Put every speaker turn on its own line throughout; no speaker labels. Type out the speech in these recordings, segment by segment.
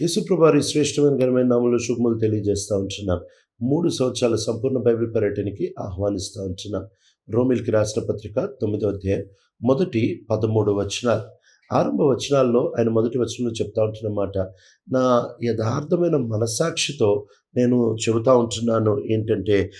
యేసుప్రభారి శ్రేష్టమైన ఘనమైన నామంలో శుభములు తెలియజేస్తూ ఉంటున్నాను మూడు సంవత్సరాల సంపూర్ణ బైబిల్ పర్యటనకి ఆహ్వానిస్తూ ఉంటున్నాను రోమిల్కి రాసిన పత్రిక తొమ్మిదో అధ్యాయం మొదటి పదమూడు వచనాలు. ఆరంభ వచనాల్లో ఆయన మొదటి వచనంలో చెప్తా ఉంటున్నమాట నా యథార్థమైన మనస్సాక్షితో నేను చెబుతా ఉంటున్నాను ఏంటంటే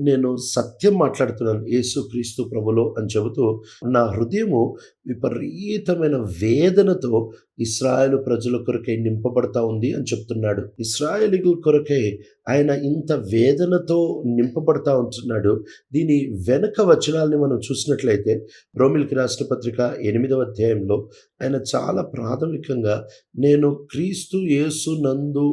నేను సత్యం మాట్లాడుతున్నాను యేసు క్రీస్తు ప్రభులో అని చెబుతూ నా హృదయము విపరీతమైన వేదనతో ఇస్రాయేల్ ప్రజల కొరకై నింపబడతా ఉంది అని చెప్తున్నాడు. ఇస్రాయేలీల కొరకై ఆయన ఇంత వేదనతో నింపబడతా ఉంటున్నాడు. దీని వెనక వచనాల్ని మనం చూసినట్లయితే రోమిల్కి రాష్ట్ర పత్రిక ఎనిమిదవ అధ్యాయంలో ఆయన చాలా ప్రాథమికంగా నేను క్రీస్తు యేసు నందు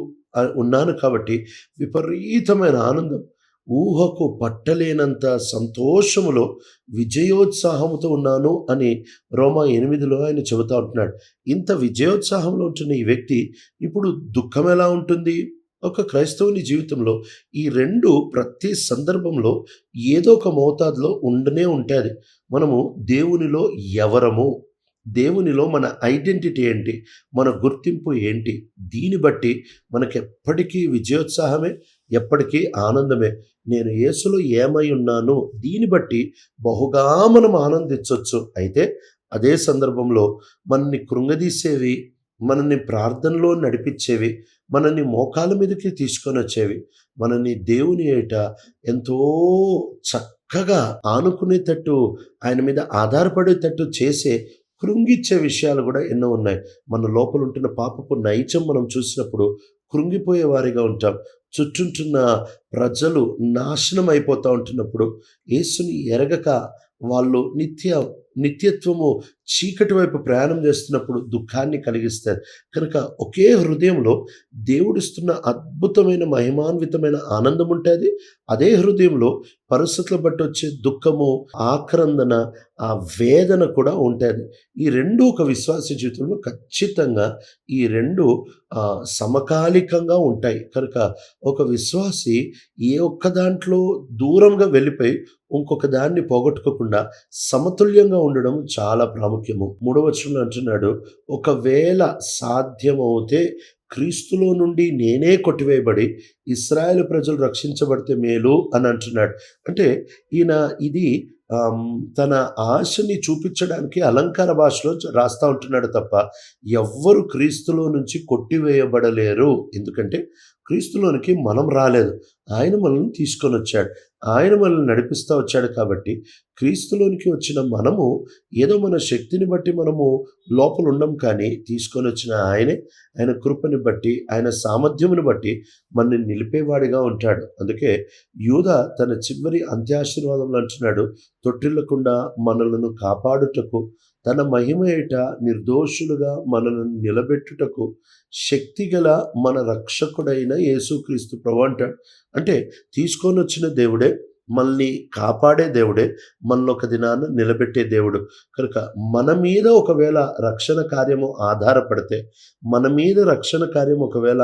ఉన్నాను కాబట్టి విపరీతమైన ఆనందం. ఊహకు పట్టలేనంత సంతోషములో విజయోత్సాహముతో ఉన్నాను అని రోమా ఎనిమిదిలో ఆయన చెబుతా ఉంటున్నాడు. ఇంత విజయోత్సాహంలో ఉంటున్న ఈ వ్యక్తి ఇప్పుడు దుఃఖం ఎలా ఉంటుంది? ఒక క్రైస్తవుని జీవితంలో ఈ రెండు ప్రతి సందర్భంలో ఏదో ఒక మోతాదులో ఉండనే ఉంటుంది మనము దేవునిలో ఎవరము? దేవునిలో మన ఐడెంటిటీ ఏంటి? మన గుర్తింపు ఏంటి? దీన్ని బట్టి మనకి ఎప్పటికీ విజయోత్సాహమే ఎప్పటికీ ఆనందమే. నేను యేసులో ఏమై ఉన్నాను దీన్ని బట్టి బహుగా మనం ఆనందించవచ్చు అయితే అదే సందర్భంలో మనల్ని కృంగదీసేవి మనల్ని ప్రార్థనలో నడిపించేవి మనల్ని మోకాల మీదకి తీసుకొని వచ్చేవి మనల్ని దేవుని ఏట ఎంతో చక్కగా ఆనుకునేటట్టు ఆయన మీద ఆధారపడేటట్టు చేసే కృంగిచ్చే విషయాలు కూడా ఎన్నో ఉన్నాయి. మన లోపల ఉంటున్న పాపపు నైజం మనం చూసినప్పుడు కృంగిపోయే వారిగా ఉంటాం. చుట్టూంటున్న ప్రజలు నాశనం అయిపోతూ ఉంటున్నప్పుడు యేసుని ఎరగక వాళ్ళు నిత్య నిత్యత్వము చీకటి వైపు ప్రయాణం చేస్తున్నప్పుడు దుఃఖాన్ని కలిగిస్తారు కనుక ఒకే హృదయంలో దేవుడిస్తున్న అద్భుతమైన మహిమాన్వితమైన ఆనందం ఉంటుంది. అదే హృదయంలో పరిస్థితుల బట్టి వచ్చే దుఃఖము ఆక్రందన ఆ వేదన కూడా ఉంటుంది. ఈ రెండు ఒక విశ్వాస జీవితంలో ఖచ్చితంగా ఈ రెండు సమకాలికంగా ఉంటాయి. కనుక ఒక విశ్వాసి ఏ ఒక్క దాంట్లో దూరంగా వెళ్ళిపోయి ఇంకొక దాన్ని పోగొట్టుకోకుండా సమతుల్యంగా ఉండడం చాలా ప్రాముఖ్యం మూడవ మూడవచనంలో అంటున్నాడు ఒకవేళ సాధ్యమవుతే క్రీస్తులో నుండి నేనే కొట్టివేయబడి ఇస్రాయేల్ ప్రజలు రక్షించబడితే మేలు అని అంటున్నాడు. అంటే ఈయన ఇది తన ఆశని చూపించడానికి అలంకార భాషలో రాస్తా ఉంటున్నాడు తప్ప ఎవ్వరు క్రీస్తులో నుంచి కొట్టివేయబడలేరు. ఎందుకంటే క్రీస్తులోనికి మనం రాలేదు. ఆయన మనల్ని తీసుకొని వచ్చాడు. ఆయన మనల్ని నడిపిస్తూ వచ్చాడు కాబట్టి క్రీస్తులోనికి వచ్చిన మనము ఏదో మన శక్తిని బట్టి మనము లోపల ఉండం కానీ తీసుకొని వచ్చిన ఆయనే ఆయన కృపని బట్టి ఆయన సామర్థ్యమును బట్టి మనల్ని నిలిపేవాడిగా ఉంటాడు. అందుకే యూద తన చివరి అంత్యాశీర్వాదంలో అంటున్నాడు తొట్టిల్లకుండా మనలను కాపాడుటకు తన మహిమ ఏట నిర్దోషులుగా మనల్ని నిలబెట్టుటకు శక్తిగల మన రక్షకుడైన యేసుక్రీస్తు ప్రభు అంటాడు. అంటే తీసుకొని వచ్చిన దేవుడే మనల్ని కాపాడే దేవుడే మనల్ని ఒక దినాన నిలబెట్టే దేవుడు. కనుక మన మీద ఒకవేళ రక్షణ కార్యము ఆధారపడితే మన మీద రక్షణ కార్యం ఒకవేళ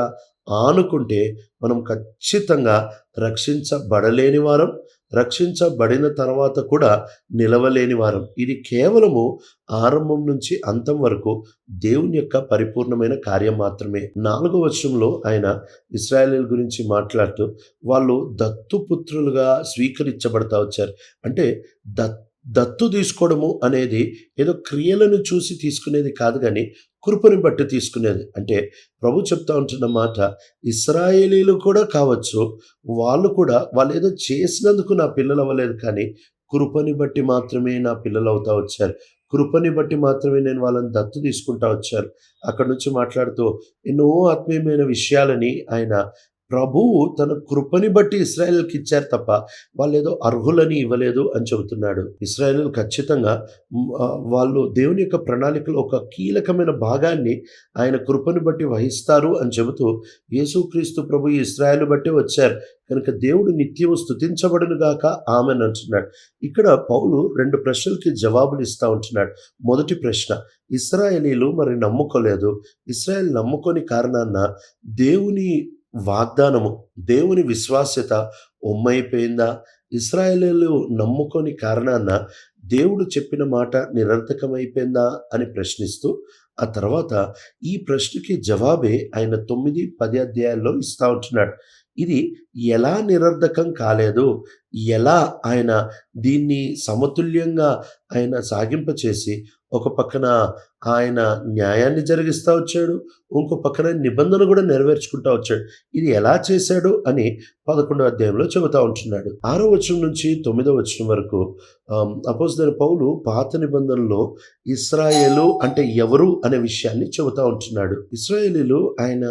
ఆనుకుంటే మనం ఖచ్చితంగా రక్షించబడలేని వారం రక్షించబడిన తర్వాత కూడా నిలవలేని వారం. ఇది కేవలము ఆరంభం నుంచి అంతం వరకు దేవుని యొక్క పరిపూర్ణమైన కార్యం మాత్రమే. నాలుగో వర్షంలో ఆయన ఇస్రాయలీల గురించి మాట్లాడుతూ వాళ్ళు దత్తుపుత్రులుగా స్వీకరించబడతా వచ్చారు. అంటే దత్ దత్తు తీసుకోవడము అనేది ఏదో క్రియలను చూసి తీసుకునేది కాదు కానీ కృపని బట్టి తీసుకునేది. అంటే ప్రభు చెప్తా ఉంటున్న మాట ఇస్రాయేలీలు కూడా కావచ్చు వాళ్ళు కూడా వాళ్ళు ఏదో చేసినందుకు నా పిల్లలు అవ్వలేదు కానీ కృపని బట్టి మాత్రమే నా పిల్లలు అవుతా వచ్చారు. కృపని బట్టి మాత్రమే నేను వాళ్ళని దత్తు తీసుకుంటా వచ్చారు. అక్కడ నుంచి మాట్లాడుతూ ఎన్నో ఆత్మీయమైన విషయాలని ఆయన ప్రభువు తన కృపని బట్టి ఇస్రాయల్కి ఇచ్చారు తప్ప వాళ్ళు ఏదో అర్హులని ఇవ్వలేదు అని చెబుతున్నాడు. ఇస్రాయల్ ఖచ్చితంగా వాళ్ళు దేవుని యొక్క ప్రణాళికలో ఒక కీలకమైన భాగాన్ని ఆయన కృపని బట్టి వహిస్తారు అని చెబుతూ యేసుక్రీస్తు ప్రభు ఇస్రాయల్ బట్టి వచ్చారు. కనుక దేవుడు నిత్యము స్థుతించబడును గాక ఆమె అంటున్నాడు. ఇక్కడ పౌలు రెండు ప్రశ్నలకి జవాబులు ఇస్తా ఉంటున్నాడు. మొదటి ప్రశ్న ఇస్రాయలీలు మరి నమ్ముకోలేదు. ఇస్రాయేల్ నమ్ముకొని కారణాన దేవుని వాగ్దానము దేవుని విశ్వాస్యత ఉమ్మైపోయిందా ఇస్రాయేలీలు నమ్ముకొని కారణాన దేవుడు చెప్పిన మాట నిరర్థకమైపోయిందా అని ప్రశ్నిస్తూ ఆ తర్వాత ఈ ప్రశ్నకి జవాబే ఆయన తొమ్మిది పది అధ్యాయాల్లో ఇస్తా ఉంటున్నాడు. ఇది ఎలా నిరర్ధకం కాలేదు? ఎలా ఆయన దీన్ని సమతుల్యంగా ఆయన సాగింపచేసి ఒక పక్కన ఆయన న్యాయాన్ని జరిగిస్తూ వచ్చాడు ఇంకో పక్కన నిబంధన కూడా నెరవేర్చుకుంటూ వచ్చాడు. ఇది ఎలా చేశాడు అని పదకొండో అధ్యాయంలో చెబుతూ ఉంటున్నాడు. ఆరో వచనం నుంచి తొమ్మిదో వచనం వరకు అపోజిదైన పౌలు పాత నిబంధనలో ఇస్రాయేలు అంటే ఎవరు అనే విషయాన్ని చెబుతూ ఉంటున్నాడు. ఇస్రాయేలీలు ఆయన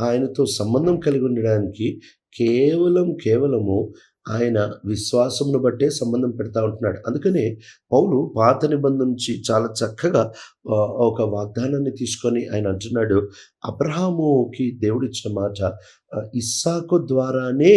ఆయనతో సంబంధం కలిగి ఉండడానికి కేవలం కేవలము ఆయన విశ్వాసమును బట్టే సంబంధం పెడతా ఉంటున్నాడు. అందుకనే పౌలు పాత నిబంధన నుంచి చాలా చక్కగా ఒక వాగ్దానాన్ని తీసుకొని ఆయన అంటున్నాడు అబ్రహాముకి దేవుడు ఇచ్చిన మాట ఇస్సాకు ద్వారానే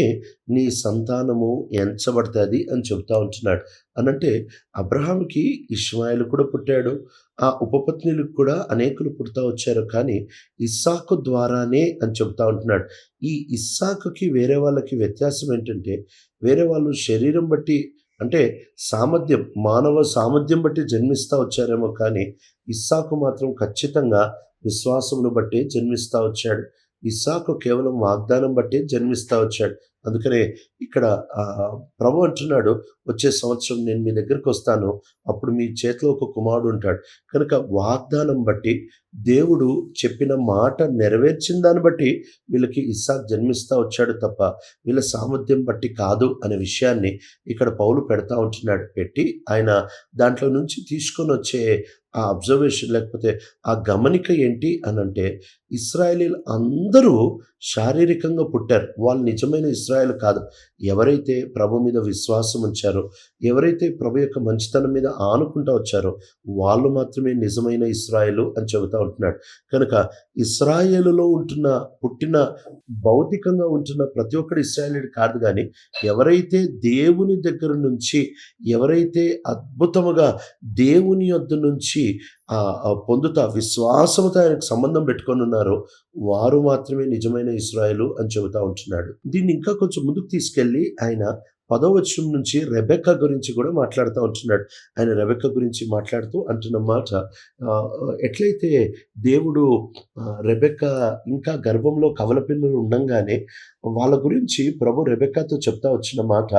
నీ సంతానము ఎంచబడుతుంది అని చెబుతా ఉంటున్నాడు. అనంటే అబ్రహాంకి ఇష్మాయిల్ కూడా పుట్టాడు ఆ ఉపపత్నులకు కూడా అనేకులు పుడతా వచ్చారు కానీ ఇస్సాకు ద్వారానే అని చెబుతా ఉంటున్నాడు. ఈ ఇస్సాకుకి వేరే వాళ్ళకి వ్యత్యాసం ఏంటంటే వేరే వాళ్ళు శరీరం బట్టి అంటే సామర్థ్యం మానవ సామర్థ్యం బట్టి జన్మిస్తూ వచ్చారేమో కానీ ఇస్సాకు మాత్రం ఖచ్చితంగా విశ్వాసమును బట్టి జన్మిస్తూ వచ్చాడు. ఇస్సాకు కేవలం వాగ్దానం బట్టి జన్మిస్తూ వచ్చాడు. అందుకనే ఇక్కడ ప్రభు అంటున్నాడు వచ్చే సంవత్సరం నేను మీ దగ్గరికి వస్తాను. అప్పుడు మీ చేతిలో ఒక కుమారుడు ఉంటాడు. కనుక వాగ్దానం బట్టి దేవుడు చెప్పిన మాట నెరవేర్చిన దాన్ని బట్టి వీళ్ళకి ఇస్సాక్ జన్మిస్తా వచ్చాడు తప్ప వీళ్ళ సామర్థ్యం బట్టి కాదు అనే విషయాన్ని ఇక్కడ పౌలు పెడతా ఉంటున్నాడు. పెట్టి ఆయన దాంట్లో నుంచి తీసుకొని వచ్చే ఆ అబ్జర్వేషన్ లేకపోతే ఆ గమనిక ఏంటి అని అంటే ఇస్రాయలీలు అందరూ శారీరకంగా పుట్టారు. వాళ్ళు నిజమైన ఇస్రాయల్ కాదు. ఎవరైతే ప్రభు మీద విశ్వాసం ఉంచారో ఎవరైతే ప్రభు యొక్క మంచితనం మీద ఆనుకుంటా వచ్చారో వాళ్ళు మాత్రమే నిజమైన ఇస్రాయేలు అని చెబుతా ఉంటున్నాడు. కనుక ఇస్రాయేలులో ఉంటున్న పుట్టిన భౌతికంగా ఉంటున్న ప్రతి ఒక్కడు ఇస్రాయేలుడు కాదు కానీ ఎవరైతే దేవుని దగ్గర నుంచి ఎవరైతే అద్భుతముగా దేవుని యొద్ద నుంచి పొందుతా విశ్వాసముతో ఆయనకు సంబంధం పెట్టుకొని ఉన్నారో వారు మాత్రమే నిజమైన ఇస్రాయలు అని చెబుతా ఉంటున్నాడు. దీన్ని ఇంకా కొంచెం ముందుకు తీసుకెళ్ళి ఆయన పదవచనం నుంచి రెబెక్క గురించి కూడా మాట్లాడుతూ ఉంటున్నాడు. ఆయన రెబెక్క గురించి మాట్లాడుతూ అంటున్న మాట ఎట్లయితే దేవుడు రెబెక్క ఇంకా గర్భంలో కవల పిల్లలు ఉండంగానే వాళ్ళ గురించి ప్రభు రెబెక్కతో చెప్తా వచ్చిన మాట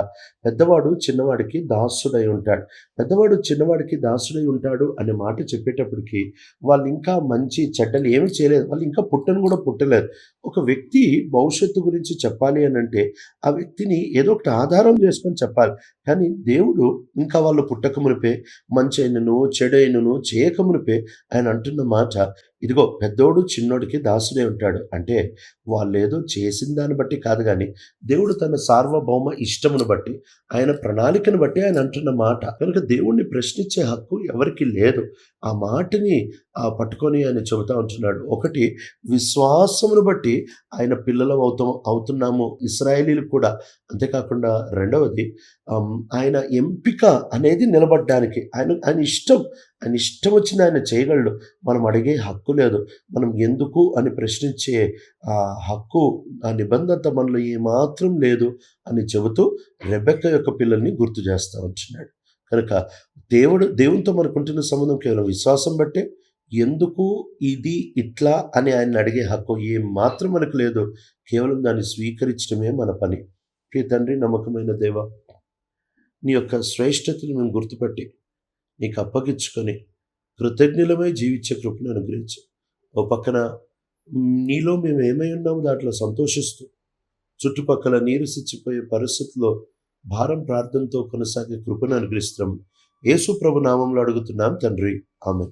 పెద్దవాడు చిన్నవాడికి దాసుడై ఉంటాడు. పెద్దవాడు చిన్నవాడికి దాసుడై ఉంటాడు అనే మాట చెప్పేటప్పటికి వాళ్ళు ఇంకా మంచి చెడ్డలు ఏమి చేయలేదు. వాళ్ళు ఇంకా పుట్టను కూడా పుట్టలేదు. ఒక వ్యక్తి భవిష్యత్తు గురించి చెప్పాలి అని అంటే ఆ వ్యక్తిని ఏదో ఒకటి ఆధారం చేసుకొని చెప్పాలి. కానీ దేవుడు ఇంకా వాళ్ళు పుట్టకమునిపే మంచి అయినను చెడైనను చేయక మునిపే ఆయన అంటున్న మాట ఇదిగో పెద్దోడు చిన్నోడికి దాసుడే ఉంటాడు. అంటే వాళ్ళు ఏదో చేసిన దాన్ని బట్టి కాదు కానీ దేవుడు తన సార్వభౌమ ఇష్టమును బట్టి ఆయన ప్రణాళికను బట్టి ఆయన అంటున్న మాట. కనుక దేవుణ్ణి ప్రశ్నించే హక్కు ఎవరికి లేదు. ఆ మాటని ఆ పట్టుకొని ఆయన చెబుతా ఉంటున్నాడు. ఒకటి విశ్వాసమును బట్టి ఆయన పిల్లలు అవుతాం అవుతున్నాము. ఇస్రాయేలీలు కూడా. అంతేకాకుండా రెండవది ఆయన ఎంపిక అనేది నిలబడ్డానికి ఆయన ఆయన ఇష్టం ఆయన ఇష్టం వచ్చింది ఆయన చేయగలడు. మనం అడిగే హక్కు లేదు. మనం ఎందుకు అని ప్రశ్నించే ఆ హక్కు ఆ నిబంధత మనలో ఏమాత్రం లేదు అని చెబుతూ రెబెక్క యొక్క పిల్లల్ని గుర్తు చేస్తూ ఉంటున్నాడు. కనుక దేవుడు దేవునితో మనకుంటున్న సంబంధం కేవలం విశ్వాసం బట్టే ఎందుకు ఇది ఇట్లా అని ఆయన అడిగే హక్కు ఏం మాత్రం మనకు లేదు. కేవలం దాన్ని స్వీకరించడమే మన పని. ప్రియ తండ్రి నమ్మకమైన దేవ నీ యొక్క శ్రేష్టతను మేము గుర్తుపట్టి నీకు అప్పగించుకొని కృతజ్ఞులమై జీవించే కృపను అనుగ్రహించు. ఓ పక్కన నీలో మేము ఏమై ఉన్నాము దాంట్లో సంతోషిస్తూ చుట్టుపక్కల నీరు సిచ్చిపోయే పరిస్థితుల్లో భారం ప్రార్థనతో కొనసాగే కృపను అనుగ్రహిస్తున్నాం యేసు ప్రభు నామంలో అడుగుతున్నాం తండ్రి. ఆమె